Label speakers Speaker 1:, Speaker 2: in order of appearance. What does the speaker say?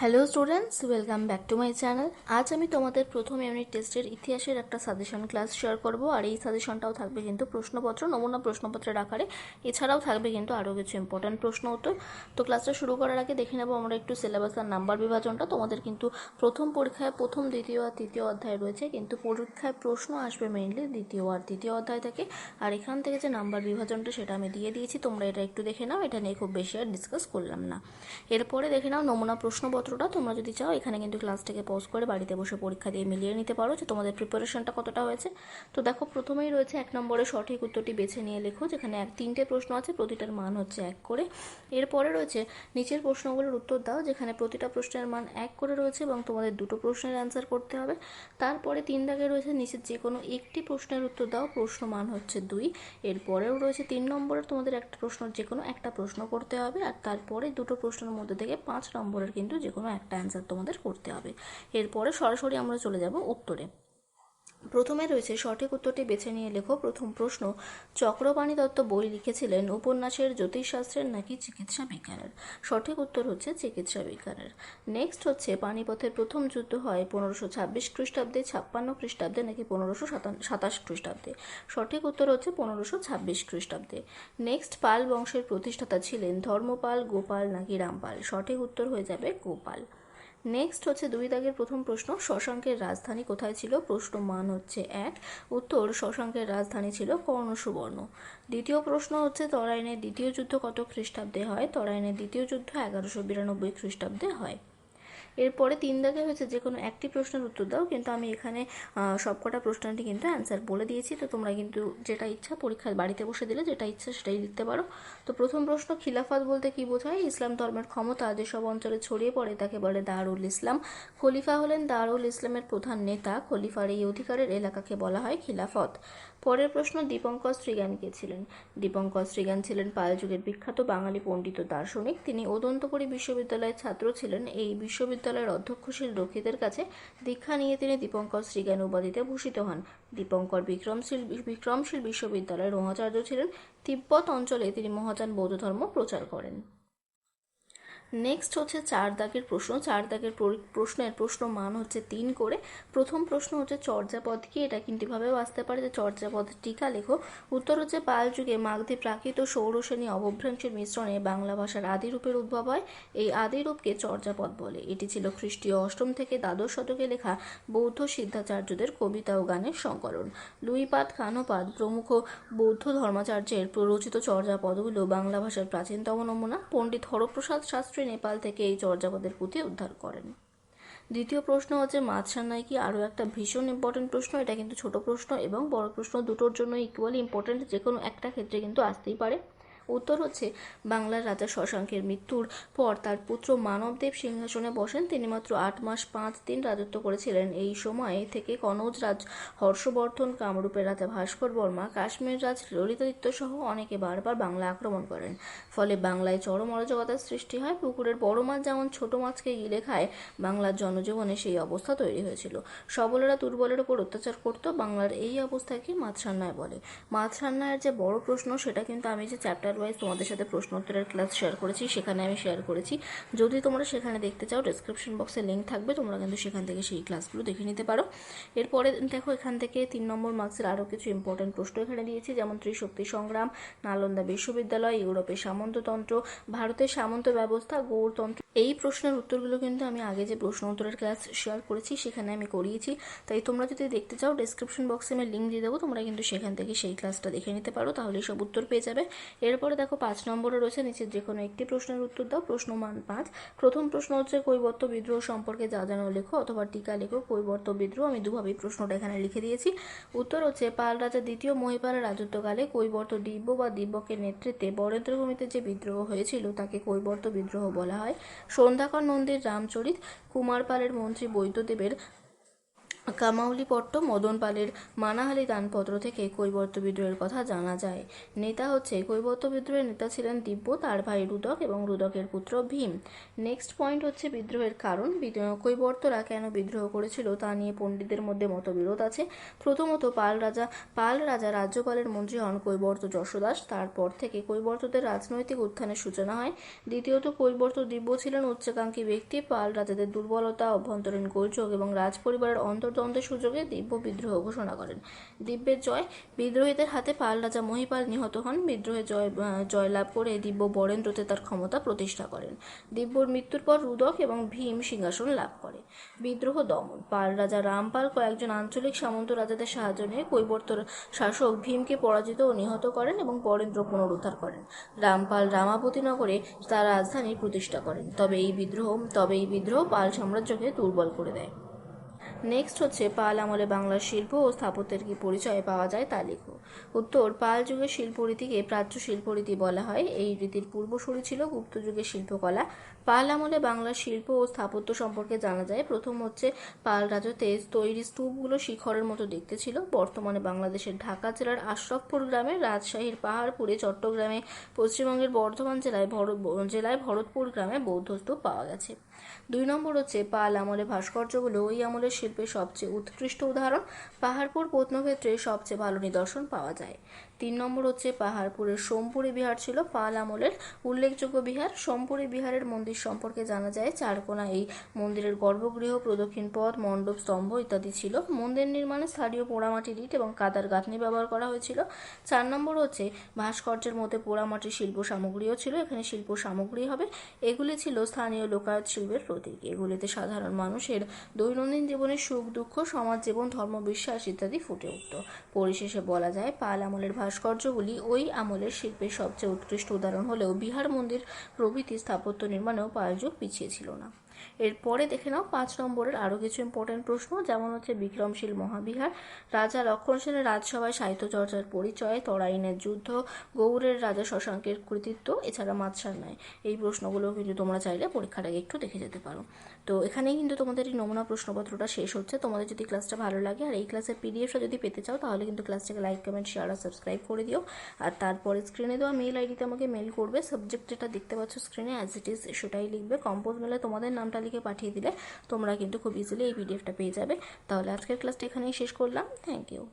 Speaker 1: Hello students welcome back to my channel আজ আমি তোমাদের প্রথম ইউনিট টেস্টের ইতিহাসের একটা সাজেশন ক্লাস শেয়ার করব, আর এই সাজেশনটাও থাকবে কিন্তু প্রশ্নপত্র, নমুনা প্রশ্নপত্রের আকারে। এছাড়াও থাকবে কিন্তু আরও কিছু ইম্পর্ট্যান্ট প্রশ্ন উত্তর। তো ক্লাসটা শুরু করার আগে দেখে নেব আমরা একটু সিলেবাস আর নাম্বার বিভাজনটা। তোমাদের কিন্তু প্রথম পরীক্ষায় প্রথম, দ্বিতীয় আর তৃতীয় অধ্যায় রয়েছে, কিন্তু পরীক্ষায় প্রশ্ন আসবে মেইনলি দ্বিতীয় আর তৃতীয় অধ্যায় থেকে। আর এখান থেকে যে নাম্বার বিভাজনটা সেটা আমি দিয়ে দিয়েছি, তোমরা এটা একটু দেখে নাও, এটা নিয়ে খুব বেশি আর ডিসকাস করলাম না। এরপরে দেখে নাও নমুনা প্রশ্নপত্রটা তোমরা যদি চাও, এখানে কিন্তু ক্লাসটাকে পজ করে বাড়িতে বসে পরীক্ষা দিয়ে মিলিয়ে নিতে পারো যে তোমাদের প্রিপারেশনটা কতটা হয়েছে। তো দেখো, প্রথমেই রয়েছে এক নম্বরে সঠিক উত্তরটি বেছে নিয়ে লেখো, যেখানে এক তিনটে প্রশ্ন আছে, প্রতিটার মান হচ্ছে এক করে। এরপরে রয়েছে নিচের প্রশ্নগুলোর উত্তর দাও, যেখানে প্রতিটা প্রশ্নের মান এক করে রয়েছে এবং তোমাদের দুটো প্রশ্নের অ্যান্সার করতে হবে। তারপরে তিন দাগে রয়েছে নিচের যে কোনো একটি প্রশ্নের উত্তর দাও, প্রশ্ন মান হচ্ছে দুই। এরপরেও রয়েছে তিন নম্বরের তোমাদের একটা প্রশ্ন যে কোনো একটা প্রশ্ন করতে হবে, আর তারপরে দুটো প্রশ্নের মধ্যে থেকে পাঁচ নম্বরের কিন্তু যে কোনো একটা অ্যান্সার তোমাদের করতে হবে। এরপরে সরাসরি আমরা চলে যাব উত্তরে। প্রথমে রয়েছে সঠিক উত্তরটি বেছে নিয়ে লেখো। প্রথম প্রশ্ন চক্রপাণি দত্ত বই লিখেছিলেন উপন্যাসের জ্যোতিষশাস্ত্রের নাকি চিকিৎসা বিজ্ঞানের? সঠিক উত্তর হচ্ছে চিকিৎসা বিজ্ঞানের। নেক্সট হচ্ছে পানিপথের প্রথম যুদ্ধ হয় পনেরোশো ছাব্বিশ খ্রিস্টাব্দে, ছাপ্পান্ন খ্রিস্টাব্দে নাকি পনেরোশো সাতাশ খ্রিস্টাব্দে? সঠিক উত্তর হচ্ছে পনেরোশো ছাব্বিশ খ্রিস্টাব্দে। নেক্সট পাল বংশের প্রতিষ্ঠাতা ছিলেন ধর্মপাল গোপাল নাকি রামপাল? সঠিক উত্তর হয়ে যাবে গোপাল। নেক্সট হচ্ছে দুই দাগের প্রথম প্রশ্ন, শশাঙ্কের রাজধানী কোথায় ছিল? প্রশ্ন মান হচ্ছে এক। উত্তর, শশাঙ্কের রাজধানী ছিল কর্ণসুবর্ণ। দ্বিতীয় প্রশ্ন হচ্ছে, তরাইনের দ্বিতীয় যুদ্ধ কত খ্রিস্টাব্দে হয়? তরাইনের দ্বিতীয় যুদ্ধ এগারোশো বিরানব্বই খ্রিস্টাব্দে হয়। এরপরে তিন দাগে হয়েছে যে কোনো একটি প্রশ্নের উত্তর দাও, কিন্তু আমি এখানে সবকটা প্রশ্নটি কিন্তু অ্যান্সার বলে দিয়েছি। তো তোমরা কিন্তু যেটা ইচ্ছা পরীক্ষায় বাড়িতে বসে দিলে যেটা ইচ্ছা সেটাই লিখতে পারো। তো প্রথম প্রশ্ন, খিলাফত বলতে কি বোঝায়? ইসলাম ধর্মের ক্ষমতা যেসব অঞ্চলে ছড়িয়ে পড়ে তাকে বলে দারুল ইসলাম। খলিফা হলেন দারুল ইসলামের প্রধান নেতা। খলিফার এই অধিকারের এলাকাকে বলা হয় খিলাফত। পরের প্রশ্ন, দীপঙ্কর শ্রীজ্ঞান কে ছিলেন? দীপঙ্কর শ্রীজ্ঞান ছিলেন পাল যুগের বিখ্যাত বাঙালি পণ্ডিত দার্শনিক। তিনি ওদন্তপুরী বিশ্ববিদ্যালয়ের ছাত্র ছিলেন। এই বিশ্ববিদ্যালয়ের অধ্যক্ষশীল রক্ষীদের কাছে দীক্ষা নিয়ে তিনি দীপঙ্কর শ্রীজ্ঞান উপাধিতে ভূষিত হন। দীপঙ্কর বিক্রমশীল বিক্রমশীল বিশ্ববিদ্যালয়ের মহাচার্য ছিলেন। তিব্বত অঞ্চলে তিনি মহাযান বৌদ্ধ ধর্ম প্রচার করেন। নেক্সট হচ্ছে চার দাগের প্রশ্ন। চার দাগের প্রশ্নের প্রশ্ন মান হচ্ছে তিন করে। প্রথম প্রশ্ন হচ্ছে চর্যাপদ কি? এটা কিন্তু এভাবেও আসতে পারে যে চর্যাপদ টিকা লেখো। উত্তর হচ্ছে পাল যুগে মাগধী প্রাকৃত সৌরশ্রেণী অবভ্রাংশের মিশ্রণে বাংলা ভাষার আদি রূপের উদ্ভব হয়। এই আদি রূপকে চর্যাপদ বলে। এটি ছিল খ্রিস্টীয় অষ্টম থেকে দ্বাদশ শতকে লেখা বৌদ্ধ সিদ্ধাচার্যদের কবিতা ও গানের সংকলন। লুইপাত কানপাত প্রমুখ বৌদ্ধ ধর্মাচার্যের প্ররোচিত চর্যাপদগুলো বাংলা ভাষার প্রাচীনতম নমুনা। পণ্ডিত হরপ্রসাদ শাস্ত্রী নেপাল থেকে এই চর্যাপদের পুঁথি উদ্ধার করেন। দ্বিতীয় প্রশ্ন হচ্ছে মাছ রান্নায় কি আরও একটা ভীষণ ইম্পর্টেন্ট প্রশ্ন? এটা কিন্তু ছোট প্রশ্ন এবং বড় প্রশ্ন দুটোর জন্য ইকুয়ালি ইম্পর্টেন্ট যে কোনো একটা ক্ষেত্রে কিন্তু আসতেই পারে। উত্তর হচ্ছে, বাংলার রাজা শশাঙ্কের মৃত্যুর পর তার পুত্র মানবদেব সিংহাসনে বসেন। তিনি মাত্র আট মাস পাঁচ দিন রাজত্ব করেছিলেন। এই সময় থেকে কনৌজ রাজ, হর্ষবর্ধন কামরূপের রাজা ভাস্কর বর্মা, কাশ্মীর রাজ ললিতাদিত্য সহ অনেকে বারবার বাংলা আক্রমণ করেন। ফলে বাংলায় চরম অরাজকতার সৃষ্টি হয়। পুকুরের বড় মাছ যেমন ছোট মাছকে গিলে খায়, বাংলার জনজীবনে সেই অবস্থা তৈরি হয়েছিল। সবলেরা দুর্বলের উপর অত্যাচার করত, বাংলার এই অবস্থাকে মাছ রান্নায় বলে। মাছ রান্নার যে বড় প্রশ্ন, সেটা কিন্তু আমি যে চ্যাপ্টার ওয়াইজ তোমাদের সাথে প্রশ্ন উত্তরের ক্লাস শেয়ার করেছি, সেখানে আমি শেয়ার করেছি। যদি তোমরা সেখানে দেখতে চাও ডিসক্রিপশন বক্সে লিঙ্ক থাকবে, তোমরা কিন্তু সেখান থেকে সেই ক্লাসগুলো দেখে নিতে পারো। এরপরে দেখো এখান থেকে তিন নম্বর মার্কসের আরও কিছু ইম্পর্টেন্ট প্রশ্ন এখানে দিয়েছি, যেমন ত্রিশক্তি সংগ্রাম, নালন্দা বিশ্ববিদ্যালয়, ইউরোপের সামন্ততন্ত্র, ভারতের সামন্ত ব্যবস্থা, গৌরতন্ত্র। এই প্রশ্নের উত্তরগুলো কিন্তু আমি আগে যে প্রশ্ন উত্তরের ক্লাস শেয়ার করেছি, সেখানে আমি করিয়েছি। তাই তোমরা যদি দেখতে চাও ডিসক্রিপশন বক্সে আমি লিঙ্ক দিয়ে দেবো, তোমরা কিন্তু সেখান থেকে সেই ক্লাসটা দেখে নিতে পারো তাহলে সব উত্তর পেয়ে যাবে। এরপরে দেখো পাঁচ নম্বরে রয়েছে, নিচের যে কোনো একটি প্রশ্নের উত্তর দাও। প্রশ্ন মান পাঁচ। প্রথম প্রশ্ন হচ্ছে কৈবর্ত বিদ্রোহ সম্পর্কে যা জানো লেখো অথবা টিকা লেখো। কৈবর্ত বিদ্রোহ, আমি দুভাবেই প্রশ্নটা এখানে লিখে দিয়েছি। উত্তর হচ্ছে পাল রাজা দ্বিতীয় মহিপালের রাজত্বকালে কৈবর্ত দিব্য বা দিব্যকের নেতৃত্বে বরেন্দ্রভূমিতে যে বিদ্রোহ হয়েছিল, তাকে কৈবর্ত বিদ্রোহ বলা হয়। সন্ধ্যাকর নন্দীর রামচরিত, কুমারপালের মন্ত্রী বৈদ্যদেবের কামাউলিপট্ট মদন পালের মানাহালি দানপত্র থেকে কৈবর্ত বিদ্রোহের কথা জানা যায়। নেতা হচ্ছে কৈবর্ত বিদ্রোহের নেতা ছিলেন দিব্য তার ভাই রুদক এবং রুদকের পুত্র ভীম। নেক্সট পয়েন্ট হচ্ছে বিদ্রোহের কারণ। কৈবর্তরা কেন বিদ্রোহ করেছিল তা নিয়ে পণ্ডিতদের মধ্যে মতবিরোধ আছে। প্রথমত পাল রাজা পাল রাজা রাজ্যপালের মন্ত্রী হন কৈবর্ত যশোদাস। তারপর থেকে কৈবর্তদের রাজনৈতিক উত্থানের সূচনা হয়। দ্বিতীয়ত, কৈবর্ত দিব্য ছিলেন উচ্চাকাঙ্ক্ষী ব্যক্তি। পাল রাজাদের দুর্বলতা, অভ্যন্তরীণ গোলযোগ এবং রাজ পরিবারের অন্তর্দ্বন্দ্বের সুযোগে দিব্য বিদ্রোহ ঘোষণা করেন। দিব্যের জয় বিদ্রোহীদের হাতে পাল রাজা মহিপাল নিহত হন। বিদ্রোহে জয় জয়লাভ করে দিব্য বরেন্দ্রতে তার ক্ষমতা প্রতিষ্ঠা করেন। দিব্যর মৃত্যুর পর রুদক এবং ভীম সিংহাসন লাভ করে। বিদ্রোহ দমন। পাল রাজা রামপাল কয়েকজন আঞ্চলিক সামন্ত রাজাদের সাহায্য নিয়ে কৈবর্ত শাসক ভীমকে পরাজিত ও নিহত করেন এবং বরেন্দ্র পুনরুদ্ধার করেন। রামপাল রামাবতী নগরে তার রাজধানী প্রতিষ্ঠা করেন। তবে এই বিদ্রোহ, তবে এই বিদ্রোহ পাল সাম্রাজ্যকে দুর্বল করে দেয়। নেক্সট হচ্ছে পাল আমলে বাংলার শিল্প ও স্থাপত্যের কি পরিচয় পাওয়া যায় তা লিখো। উত্তর, পাল যুগের শিল্পরীতিকে প্রাচ্য শিল্পরীতি বলা হয়। এই রীতির পূর্বসূরি ছিল গুপ্ত যুগের শিল্পকলা। পাল আমলে বাংলার শিল্প ও স্থাপত্য সম্পর্কে জানা যায়। প্রথম হচ্ছে পাল রাজতে তৈরি স্তূপগুলো শিখরের মতো দেখতে ছিল। বর্তমানে বাংলাদেশের ঢাকা জেলার আশরাফপুর গ্রামে, রাজশাহীর পাহাড়পুরে, চট্টগ্রামে, পশ্চিমবঙ্গের বর্ধমান জেলায় ভরত জেলায় ভরতপুর গ্রামে বৌদ্ধ স্তূপ পাওয়া গেছে। দুই নম্বর হচ্ছে পাল আমলে ভাস্কর্যগুলো ওই আমলের শিল্পের সবচেয়ে উৎকৃষ্ট উদাহরণ। পাহাড়পুর প্রত্নক্ষেত্রে সবচেয়ে ভালো নিদর্শন পাওয়া যায় তিন নম্বর হচ্ছে পাহাড়পুরের সোমপুরি বিহার ছিল পাল আমলের উল্লেখযোগ্য বিহার। সোমপুরি বিহারের মন্দির সম্পর্কে জানা যায়, চারকোনা এই মন্দিরের গর্ভগৃহ, প্রদক্ষিণ পথ, মণ্ডপ, স্তম্ভ ইত্যাদি ছিল। মন্দির নির্মাণে স্থানীয় পোড়ামাটির ইট এবং কাদার গাঁথনি ব্যবহার করা হয়েছিল। চার নম্বর হচ্ছে ভাস্কর্যের মধ্যে পোড়ামাটির শিল্প সামগ্রীও ছিল। এখানে শিল্প সামগ্রী হবে। এগুলি ছিল স্থানীয় লোকায়ত শিল্পের প্রতীক। এগুলিতে সাধারণ মানুষের দৈনন্দিন জীবনের সুখ, দুঃখ, সমাজ জীবন ধর্ম বিশ্বাস ইত্যাদি ফুটে উঠত। পরিশেষে বলা যায়, পাল আমলের ভাস্কর্যগুলি ওই আমলের শিল্পের সবচেয়ে উৎকৃষ্ট উদাহরণ হলেও বিহার মন্দির প্রভৃতি স্থাপত্য নির্মাণেও পাল যুগ পিছিয়ে ছিল না। এরপরে দেখে নাও, পাঁচ নম্বরের আরও কিছু ইম্পর্টেন্ট প্রশ্ন, যেমন হচ্ছে বিক্রমশীল মহাবিহার, রাজা লক্ষণ সেনের রাজসভায় সাহিত্যচর্চার পরিচয় তরাইনের যুদ্ধ, গৌড়ের রাজা শশাঙ্কের কৃতিত্ব, এছাড়া মাতসার নয় এই প্রশ্নগুলো কিন্তু তোমরা চাইলে পরীক্ষার আগে একটু দেখে যেতে পারো। তো এখানেই কিন্তু তোমাদের এই নমুনা প্রশ্নপত্রটা শেষ হচ্ছে। তোমাদের যদি ক্লাসটা ভালো লাগে, আর এই ক্লাসের পিডিএফটা যদি পেতে চাও, তাহলে কিন্তু ক্লাসটাকে লাইক কমেন্ট শেয়ার আর সাবস্ক্রাইব করে দিও। আর তারপরে স্ক্রিনে দেওয়া মেল আইডিতে আমাকে মেল করবে। সাবজেক্ট যেটা দেখতে পাচ্ছ স্ক্রিনে অ্যাজ ইট ইজ সেটাই লিখবে। কম্পোজ মেলে তোমাদের নামটা লিখে পাঠিয়ে দিলে তোমরা কিন্তু খুব ইজিলি এই পিডিএফটা পেয়ে যাবে। তাহলে আজকের ক্লাসটা এখানেই শেষ করলাম। Thank you